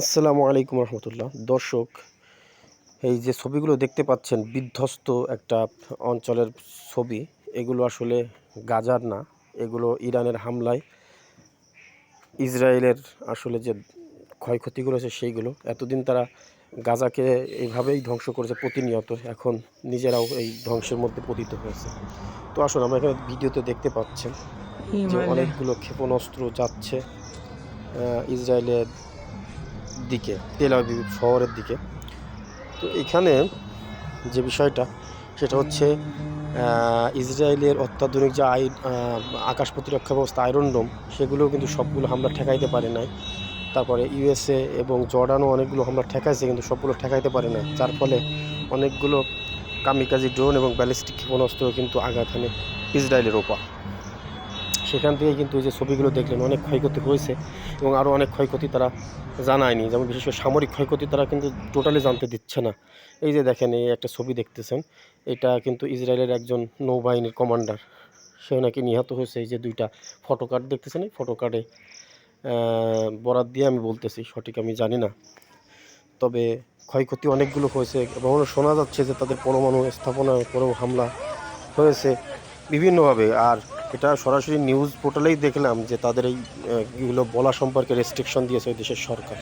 আসসালামু আলাইকুম রহমতুল্লাহ। দর্শক এই যে ছবিগুলো দেখতে পাচ্ছেন বিধ্বস্ত একটা অঞ্চলের ছবি। এগুলো আসলে গাজার না এগুলো ইরানের হামলায়। ইসরায়েলের আসলে যে ক্ষয়ক্ষতিগুলো আছে সেইগুলো। এতদিন তারা গাজাকে এইভাবেই ধ্বংস করেছে প্রতিনিয়ত এখন নিজেরাও এই ধ্বংসের মধ্যে পতিত হয়েছে। তো আসুন আমরা এখানে ভিডিওতে দেখতে পাচ্ছেন যে অনেকগুলো ক্ষেপণাস্ত্র যাচ্ছে ইসরায়েলের দিকে, তেল আবিব শহরের দিকে। তো এখানে যে বিষয়টা, সেটা হচ্ছে ইসরায়েলের অত্যাধুনিক যে আই আকাশ প্রতিরক্ষা ব্যবস্থা আয়রন ডোম সেগুলো কিন্তু সবগুলো হামলা ঠেকাইতে পারে নাই। তারপরে ইউএসএ এবং জর্ডানও অনেকগুলো হামলা ঠেকাইছে, কিন্তু সবগুলো ঠেকাইতে পারে না যার ফলে অনেকগুলো কামিকাজি ড্রোন এবং ব্যালিস্টিক ক্ষেপণাস্ত্র কিন্তু আঘাত হানে ইসরায়েলের ওপর। সেখান থেকে কিন্তু এই যে ছবিগুলো দেখলেন, অনেক ক্ষয়ক্ষতি হয়েছে এবং আরও অনেক ক্ষয়ক্ষতি তারা জানায়নি। যেমন বিশেষ করে সামরিক ক্ষয়ক্ষতি তারা কিন্তু টোটালি জানতে দিচ্ছে না। এই যে দেখেন, এই একটা ছবি দেখতেছেন, এটা কিন্তু ইসরায়েলের একজন নৌবাহিনীর কমান্ডার সেও নাকি নিহত হয়েছে। এই যে দুইটা ফটো কার্ড দেখতেছেন, এই ফটো কার্ডে বরাত দিয়ে আমি বলতেছি, সঠিক আমি জানি না। তবে ক্ষয়ক্ষতি অনেকগুলো হয়েছে এবং শোনা যাচ্ছে যে তাদের পরমাণু স্থাপনার উপরেও হামলা হয়েছে বিভিন্নভাবে। আর এটা সরাসরি নিউজ পোর্টালেই দেখলাম যে তাদের এইগুলো বলা সম্পর্কে রেস্ট্রিকশন দিয়েছে ওই দেশের সরকার।